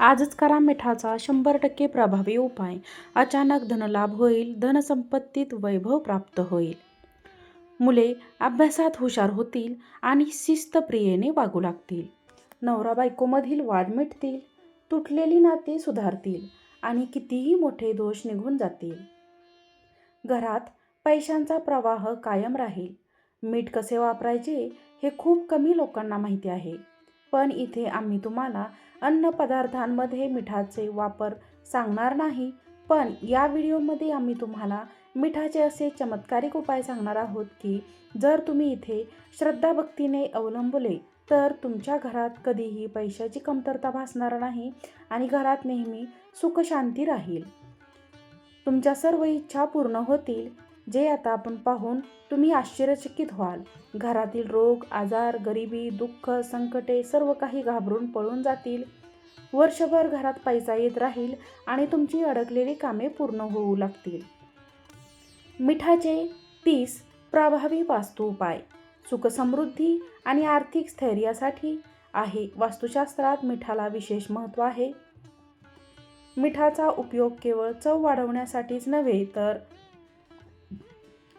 आजच करा मिठाचा शंभर टक्के प्रभावी उपाय. अचानक धनलाभ होईल धनसंपत्तीत वैभव प्राप्त होईल. मुले अभ्यासात हुशार होतील आणि शिस्तप्रियेने वागू लागतील. नवरा बायकोमधील वाद मिटतील तुटलेली नाती सुधारतील आणि कितीही मोठे दोष निघून जातील. घरात पैशांचा प्रवाह कायम राहील. मीठ कसे वापरायचे हे खूप कमी लोकांना माहिती आहे. पण इथे आम्ही तुम्हाला अन्नपदार्थांमध्ये मिठाचे वापर सांगणार नाही. पण या व्हिडिओमध्ये आम्ही तुम्हाला मिठाचे असे चमत्कारिक उपाय सांगणार आहोत की जर तुम्ही इथे श्रद्धाभक्तीने अवलंबले तर तुमच्या घरात कधीही पैशाची कमतरता भासणार नाही आणि घरात नेहमी सुखशांती राहील. तुमच्या सर्व इच्छा पूर्ण होतील. जे आता आपण पाहून तुम्ही आश्चर्यचकित व्हाल. घरातील रोग आजार गरिबी दुःख संकटे सर्व काही घाबरून पळून जातील. वर्षभर घरात पैसा येत राहील आणि तुमची अडकलेली कामे पूर्ण होऊ लागतील. मिठाचे तीस प्रभावी वास्तू उपाय. सुखसमृद्धी आणि आर्थिक स्थैर्यासाठी आहे. वास्तुशास्त्रात मिठाला विशेष महत्त्व आहे. मिठाचा उपयोग केवळ चव वाढवण्यासाठीच नव्हे तर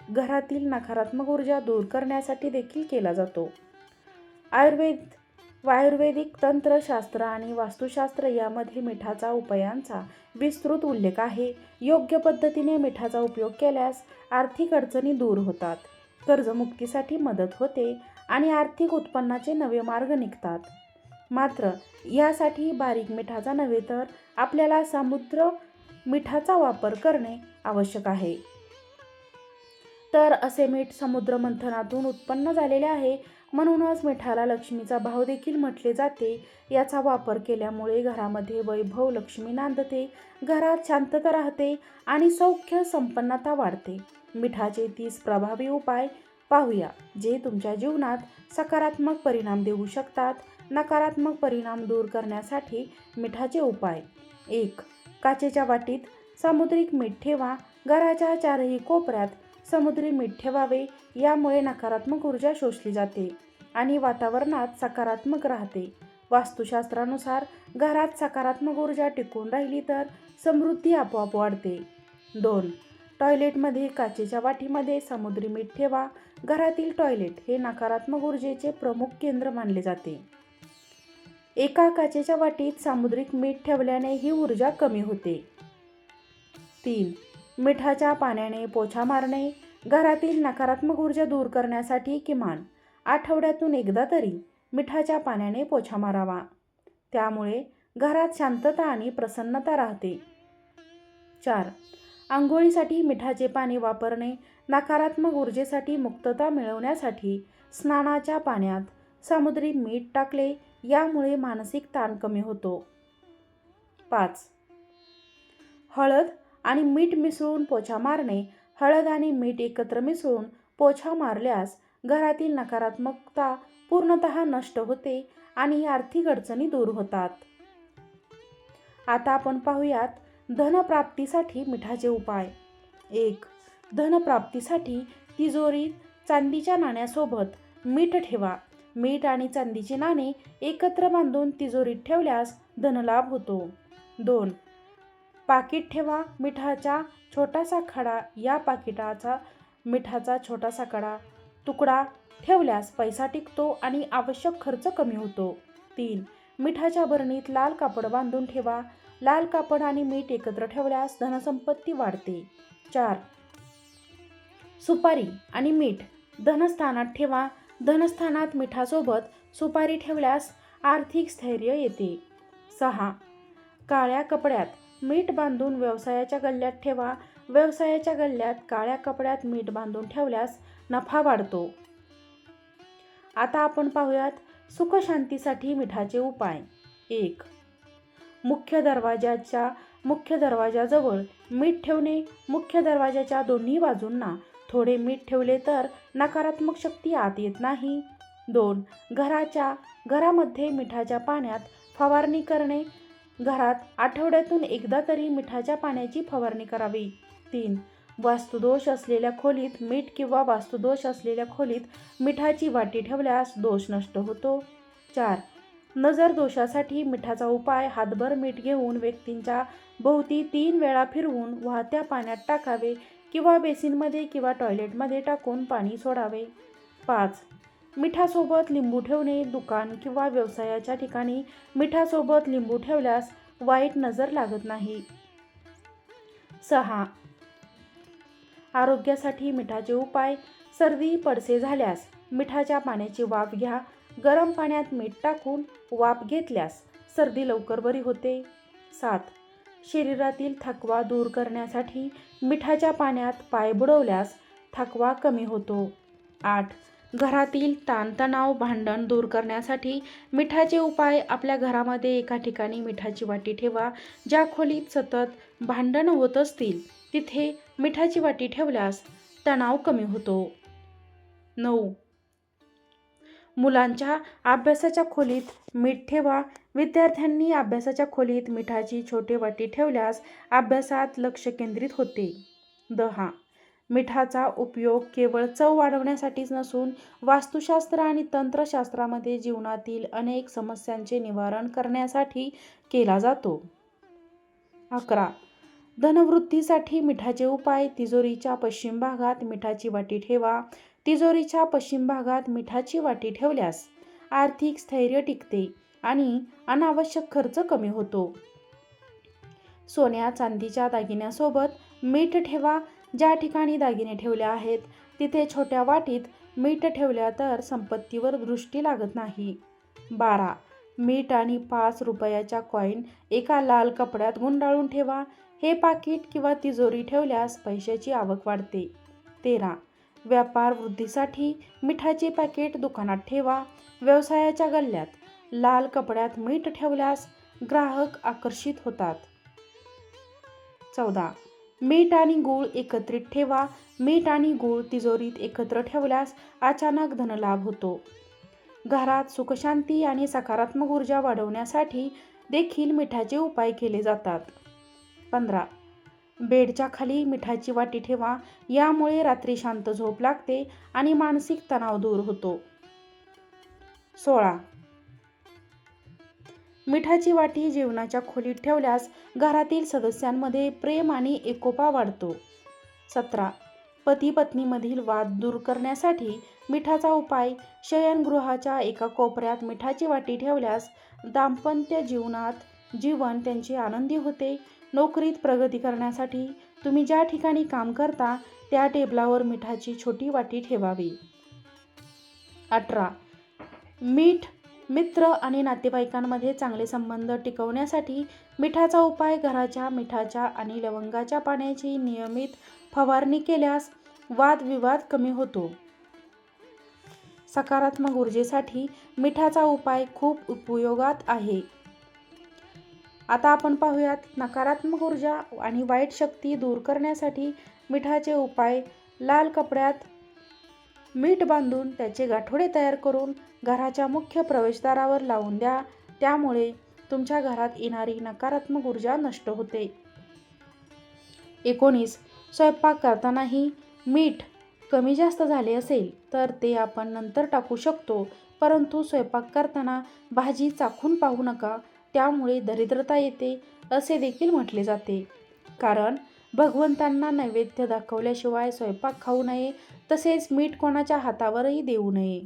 घरातील नकारात्मक ऊर्जा दूर करण्यासाठी देखील केला जातो. आयुर्वेद आयुर्वेदिक तंत्रशास्त्र आणि वास्तुशास्त्र यामध्ये मिठाचा उपायांचा विस्तृत उल्लेख आहे. योग्य पद्धतीने मिठाचा उपयोग केल्यास आर्थिक अडचणी दूर होतात कर्जमुक्तीसाठी मदत होते आणि आर्थिक उत्पन्नाचे नवे मार्ग निघतात. मात्र यासाठी बारीक मिठाचा नव्हे तर आपल्याला समुद्र मिठाचा वापर करणे आवश्यक आहे. तर असे मीठ समुद्रमंथनातून उत्पन्न झालेले आहे. म्हणूनच मिठाला लक्ष्मीचा भाव देखील म्हटले जाते. याचा वापर केल्यामुळे घरामध्ये वैभव लक्ष्मी नांदते. घरात शांतता राहते आणि सौख्य संपन्नता वाढते. मिठाचे तीस प्रभावी उपाय पाहूया जे तुमच्या जीवनात सकारात्मक परिणाम देऊ शकतात. नकारात्मक परिणाम दूर करण्यासाठी मिठाचे उपाय. एक काचेच्या वाटीत सामुद्रिक मीठ ठेवा. घराच्या चारही कोपऱ्यात समुद्री मीठ ठेवावे यामुळे नकारात्मक ऊर्जा शोषली जाते आणि वातावरणात सकारात्मक राहते. वास्तुशास्त्रानुसार घरात सकारात्मक ऊर्जा टिकून राहिली तर समृद्धी आपोआप वाढते. दोन टॉयलेटमध्ये काचेच्या वाटीमध्ये समुद्री मीठ ठेवा. घरातील टॉयलेट हे नकारात्मक ऊर्जेचे प्रमुख केंद्र मानले जाते. एका काचेच्या वाटीत सामुद्रिक मीठ ठेवल्याने ही ऊर्जा कमी होते. तीन मिठाच्या पाण्याने पोछा मारणे घरातील नकारात्मक ऊर्जा दूर करण्यासाठी किमान आठवड्यातून एकदा तरी मिठाच्या पाण्याने पोछा मारावा. त्यामुळे घरात शांतता आणि प्रसन्नता राहते. चार. आंघोळीसाठी मिठाचे पाणी वापरणे नकारात्मक ऊर्जेसाठी मुक्तता मिळवण्यासाठी स्नानाच्या पाण्यात समुद्री मीठ टाकले यामुळे मानसिक ताण कमी होतो. पाच. हळद आणि मीठ मिसळून पोछा मारणे हळद आणि मीठ एकत्र मिसळून पोछा मारल्यास घरातील नकारात्मकता पूर्णत नष्ट होते आणि आर्थिक अडचणी दूर होतात. आता आपण पाहूयात धनप्राप्तीसाठी मिठाचे उपाय. एक धनप्राप्तीसाठी तिजोरीत चांदीच्या नाण्यासोबत मीठ ठेवा. मीठ आणि चांदीचे नाणे एकत्र बांधून तिजोरीत ठेवल्यास धनलाभ होतो. दोन पाकिट ठेवा मिठाचा छोटासा खडा या पाकिटाचा मिठाचा छोटासा कडा तुकडा ठेवल्यास पैसा टिकतो आणि आवश्यक खर्च कमी होतो. तीन मिठाच्या भरणीत लाल कापड बांधून ठेवा. लाल कापड आणि मीठ एकत्र ठेवल्यास धनसंपत्ती वाढते. चार सुपारी आणि मीठ धनस्थानात ठेवा. धनस्थानात मिठासोबत सुपारी ठेवल्यास आर्थिक स्थैर्य येते. सहा काळ्या कपड्यात मीठ बांधून व्यवसायाच्या गल्ल्यात ठेवा. व्यवसायाच्या गल्ल्यात काळ्या कपड्यात मीठ बांधून ठेवल्यास नफा वाढतो. आता आपण पाहूयात सुखशांतीसाठी मिठाचे उपाय. एक मुख्य दरवाजाच्या मुख्य दरवाजाजवळ मीठ ठेवणे. मुख्य दरवाजाच्या दोन्ही बाजूंना थोडे मीठ ठेवले तर नकारात्मक शक्ती आत येत नाही. दोन घराच्या घरामध्ये मिठाच्या पाण्यात फवारणी करणे. घरात आठवड्यातून एकदा तरी मिठाच्या पाण्याची फवारणी करावी. तीन वास्तुदोष असलेल्या खोलीत मीठ किंवा वास्तुदोष असलेल्या खोलीत मिठाची वाटी ठेवल्यास दोष नष्ट होतो. चार नजर दोषासाठी मिठाचा उपाय हातभर मीठ घेऊन व्यक्तींच्या भोवती तीन वेळा फिरवून वाहत्या पाण्यात टाकावे किंवा बेसिनमध्ये किंवा टॉयलेटमध्ये टाकून पाणी सोडावे. पाच मिठासोबत लिंबू ठेवणे दुकान किंवा व्यवसायाच्या ठिकाणी मिठासोबत लिंबू ठेवल्यास वाईट नजर लागत नाही. सहा. आरोग्यासाठी मिठाचे उपाय. सर्दी पडसे झाल्यास मिठाच्या पाण्याची वाफ घ्या. गरम पाण्यात मीठ टाकून वाफ घेतल्यास सर्दी लवकर बरी होते. सात. शरीरातील थकवा दूर करण्यासाठी मिठाच्या पाण्यात पाय बुडवल्यास थकवा कमी होतो. आठ. घरातील ताणतणाव भांडण दूर करण्यासाठी मिठाचे उपाय आपल्या घरामध्ये एका ठिकाणी मिठाची वाटी ठेवा ज्या खोलीत सतत भांडण होत असतील तिथे मिठाची वाटी ठेवल्यास तणाव कमी होतो. नऊ. मुलांच्या अभ्यासाच्या खोलीत मीठ ठेवा. विद्यार्थ्यांनी अभ्यासाच्या खोलीत मिठाची छोटे वाटी ठेवल्यास अभ्यासात लक्ष केंद्रित होते. दहा. मिठाचा उपयोग केवळ चव वाढवण्यासाठीच नसून वास्तुशास्त्र आणि तंत्रशास्त्रामध्ये जीवनातील अनेक समस्यांचे निवारण करण्यासाठी केला जातो. अकरा. धनवृद्धीसाठी मिठाचे उपाय. तिजोरीच्या पश्चिम भागात मिठाची वाटी ठेवा. तिजोरीच्या पश्चिम भागात मिठाची वाटी ठेवल्यास आर्थिक स्थैर्य टिकते आणि अनावश्यक खर्च कमी होतो. सोन्या चांदीच्या दागिन्यासोबत मीठ ठेवा. ज्या ठिकाणी दागिने ठेवले आहेत तिथे छोट्या वाटीत मीठ ठेवल्या तर संपत्तीवर दृष्टी लागत नाही. बारा. मीठ आणि पाच रुपयाच्या कॉईन एका लाल कपड्यात गुंडाळून ठेवा. हे पाकिट किंवा तिजोरी ठेवल्यास पैशाची आवक वाढते. तेरा. व्यापार वृद्धीसाठी मिठाचे पॅकेट दुकानात ठेवा. व्यवसायाच्या गल्ल्यात लाल कपड्यात मीठ ठेवल्यास ग्राहक आकर्षित होतात. चौदा. मीठ आणि गूळ एकत्रित ठेवा. मीठ आणि गूळ तिजोरीत एकत्र ठेवल्यास अचानक धनलाभ होतो. घरात सुखशांती आणि सकारात्मक ऊर्जा वाढवण्यासाठी देखील मिठाचे उपाय केले जातात. पंधरा. बेडच्या खाली मिठाची वाटी ठेवा. यामुळे रात्री शांत झोप लागते आणि मानसिक तणाव दूर होतो. सोळा. मिठाची वाटी जेवणाच्या खोलीत ठेवल्यास घरातील सदस्यांमध्ये प्रेम आणि एकोपा वाढतो. सतरा. पती पत्नीमधील वाद दूर करण्यासाठी मिठाचा उपाय शयनगृहाच्या एका कोपऱ्यात मिठाची वाटी ठेवल्यास दाम्पत्य जीवनात जीवन त्यांचे आनंदी होते. नोकरीत प्रगती करण्यासाठी तुम्ही ज्या ठिकाणी काम करता त्या टेबलावर मिठाची छोटी वाटी ठेवावी. अठरा. मीठ मित्र आणि नातेवाईकांमध्ये चांगले संबंध टिकवण्यासाठी मिठाचा उपाय घराच्या मिठाच्या आणि लवंगाच्या पाण्याची नियमित फवारणी केल्यास वादविवाद कमी होतो. सकारात्मक ऊर्जेसाठी मिठाचा उपाय खूप उपयोगात आहे. आता आपण पाहूयात नकारात्मक ऊर्जा आणि वाईट शक्ती दूर करण्यासाठी मिठाचे उपाय लाल कपड्यात मीठ बांधून त्याचे गाठोडे तयार करून घराच्या मुख्य प्रवेशद्वारावर लावून द्या. त्यामुळे तुमच्या घरात येणारी नकारात्मक ऊर्जा नष्ट होते. एकोणीस. स्वयंपाक करतानाही मीठ कमी जास्त झाले असेल तर ते आपण नंतर टाकू शकतो. परंतु स्वयंपाक करताना भाजी चाखून पाहू नका. त्यामुळे दरिद्रता येते असे देखील म्हटले जाते. कारण भगवंतांना नैवेद्य दाखवल्याशिवाय स्वयंपाक खाऊ नये तसेच मीठ कोणाच्या हातावरही देऊ नये.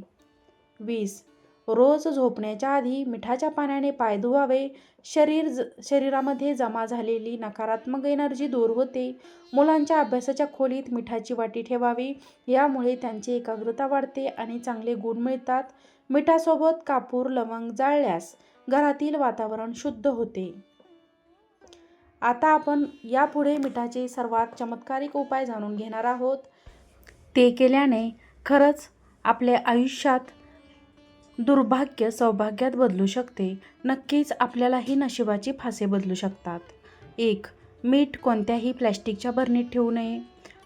वीस. रोज झोपण्याच्या आधी मिठाच्या पाण्याने पाय धुवावे. शरीर ज शरीरामध्ये जमा झालेली नकारात्मक एनर्जी दूर होते. मुलांच्या अभ्यासाच्या खोलीत मिठाची वाटी ठेवावी. यामुळे त्यांची एकाग्रता वाढते आणि चांगले गुण मिळतात. मिठासोबत कापूर लवंग जाळल्यास घरातील वातावरण शुद्ध होते. आता आपण यापुढे मिठाचे सर्वात चमत्कारिक उपाय जाणून घेणार आहोत. ते केल्याने खरंच आपल्या आयुष्यात दुर्भाग्य सौभाग्यात बदलू शकते. नक्कीच आपल्यालाही नशिबाची फासे बदलू शकतात. एक मीठ कोणत्याही प्लॅस्टिकच्या बरणीत ठेवू नये.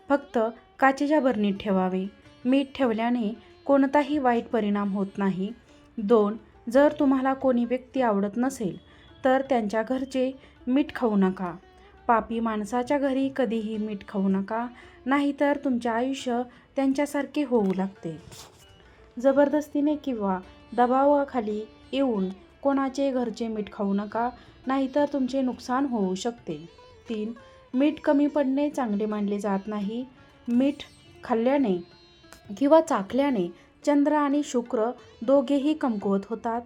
फक्त काचेच्या बरणीत ठेवावे. मीठ ठेवल्याने कोणताही वाईट परिणाम होत नाही. दोन जर तुम्हाला कोणी व्यक्ती आवडत नसेल तर त्यांच्या घरचे मीठ खाऊ नका. पापी माणसाच्या घरी कधीही मीठ खाऊ नका नाहीतर तुमचे आयुष्य त्यांच्यासारखे होऊ लागते. जबरदस्तीने किंवा दबावाखाली येऊन कोणाचे घरचे मीठ खाऊ नका नाहीतर तुमचे नुकसान होऊ शकते. तीन मीठ कमी पडणे चांगले मानले जात नाही. मीठ खाल्ल्याने किंवा चाखल्याने चंद्र आणि शुक्र दोघेही कमकुवत होतात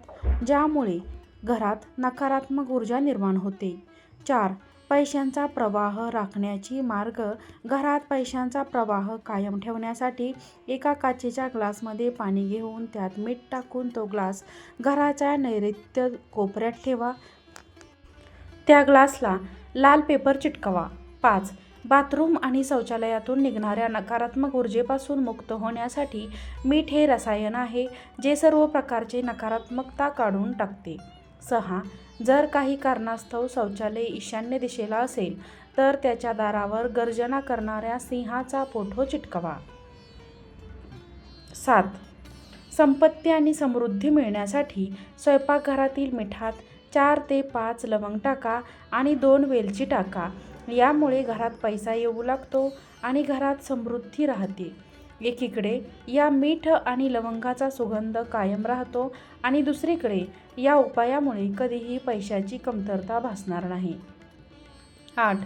ज्यामुळे घरात नकारात्मक ऊर्जा निर्माण होते. चार पैशांचा प्रवाह राखण्याची मार्ग. घरात पैशांचा प्रवाह कायम ठेवण्यासाठी एका काचेच्या ग्लासमध्ये पाणी घेऊन त्यात मीठ टाकून तो ग्लास घराच्या नैऋत्य कोपऱ्यात ठेवा. त्या ग्लासला लाल पेपर चिटकवा. पाच बाथरूम आणि शौचालयातून निघणाऱ्या नकारात्मक ऊर्जेपासून मुक्त होण्यासाठी मीठ हे रसायन आहे जे सर्व प्रकारचे नकारात्मकता काढून टाकते. सहा. जर काही कारणास्तव शौचालय ईशान्य दिशेला असेल तर त्याच्या दारावर गर्जना करणाऱ्या सिंहाचा फोटो चिटकवा. सात. संपत्ती आणि समृद्धी मिळण्यासाठी स्वयंपाकघरातील मिठात चार ते पाच लवंग टाका आणि दोन वेलची टाका. यामुळे घरात पैसा येऊ लागतो आणि घरात समृद्धी राहते. एकीकडे या मीठ आणि लवंगाचा सुगंध कायम राहतो आणि दुसरीकडे या उपायामुळे कधीही पैशाची कमतरता भासणार नाही. आठ.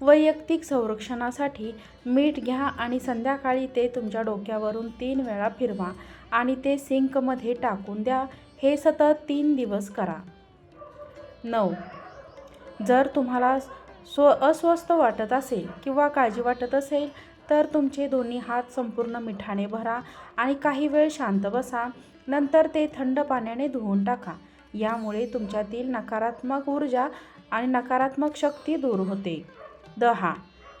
वैयक्तिक संरक्षणासाठी मीठ घ्या आणि संध्याकाळी ते तुमच्या डोक्यावरून तीन वेळा फिरवा आणि ते सिंकमध्ये टाकून द्या. हे सतत तीन दिवस करा. नऊ. जर तुम्हाला स्व अस्वस्थ वाटत असेल किंवा काळजी वाटत असेल तर तुमचे दोन्ही हात संपूर्ण मिठाने भरा आणि काही वेळ शांत बसा. नंतर ते थंड पाण्याने धुवून टाका. यामुळे तुमच्यातील नकारात्मक ऊर्जा आणि नकारात्मक शक्ती दूर होते. दहा.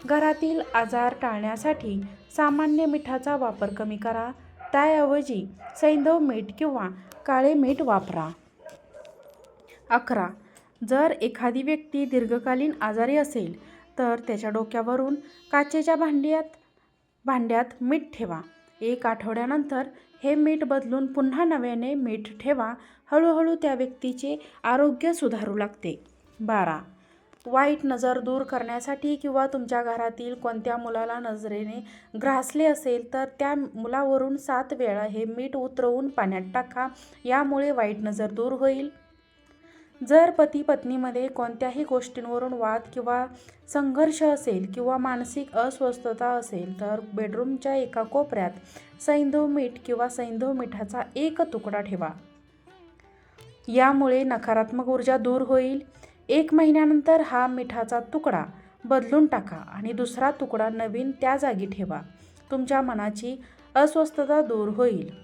घरातील आजार टाळण्यासाठी सामान्य मिठाचा वापर कमी करा. त्याऐवजी सैंधव मीठ किंवा काळे मीठ वापरा. अकरा. जर एखादी व्यक्ती दीर्घकालीन आजारी असेल तर त्याच्या डोक्यावरून काचेच्या भांड्यात भांड्यात मीठ ठेवा. एक आठवड्यानंतर हे मीठ बदलून पुन्हा नव्याने मीठ ठेवा. हळूहळू त्या व्यक्तीचे आरोग्य सुधारू लागते. बारा. वाईट नजर दूर करण्यासाठी किंवा तुमच्या घरातील कोणत्या मुलाला नजरेने ग्रासले असेल तर त्या मुलावरून सात वेळा हे मीठ उतरवून पाण्यात टाका. यामुळे वाईट नजर दूर होईल. जर पती पत्नीमध्ये कोणत्याही गोष्टींवरून वाद किंवा संघर्ष असेल किंवा मानसिक अस्वस्थता असेल तर बेडरूमच्या एका कोपऱ्यात सैंधव मीठ किंवा सैंधव मिठाचा एक तुकडा ठेवा. यामुळे नकारात्मक ऊर्जा दूर होईल. एक महिन्यानंतर हा मिठाचा तुकडा बदलून टाका आणि दुसरा तुकडा नवीन त्या जागी ठेवा. तुमच्या मनाची अस्वस्थता दूर होईल.